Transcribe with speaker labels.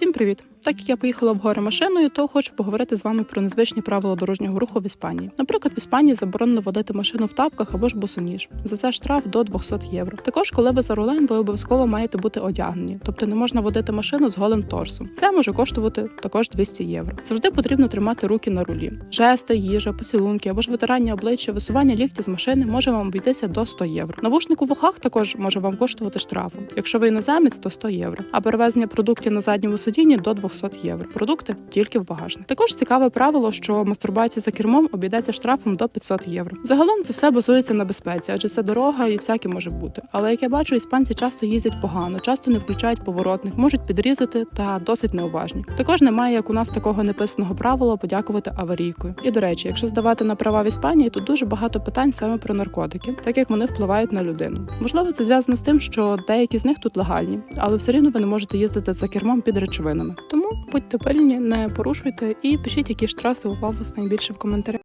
Speaker 1: Всім привіт! Так як я поїхала в гори машиною, то хочу поговорити з вами про незвичні правила дорожнього руху в Іспанії. Наприклад, в Іспанії заборонено водити машину в тапках або ж босоніж. За це штраф до 200 євро. Також, коли ви за рулем, ви обов'язково маєте бути одягнені, тобто не можна водити машину з голим торсом. Це може коштувати також 200 євро. Завжди потрібно тримати руки на рулі. Жести, їжа, поцілунки або ж витирання обличчя, висування лікті з машини може вам обійтися до 100 євро. Навушник у вухах також може вам коштувати штрафом. Якщо ви іноземець, то 100 євро. А перевезення продуктів на задньому сидінні до 200 євро. Продукти тільки в багажник. Також цікаве правило, що мастурбація за кермом обійдеться штрафом до 500 євро. Загалом це все базується на безпеці, адже це дорога і всяке може бути. Але як я бачу, іспанці часто їздять погано, часто не включають поворотних, можуть підрізати та досить неуважні. Також немає, як у нас такого неписаного правила подякувати аварійкою. І до речі, якщо здавати на права в Іспанії, то дуже багато питань саме про наркотики, так як вони впливають на людину. Можливо, це зв'язано з тим, що деякі з них тут легальні, але все рівно ви не можете їздити за кермом під речовинами. Тому будьте пильні, не порушуйте і пишіть, які штрафи у вас найбільше в коментарях.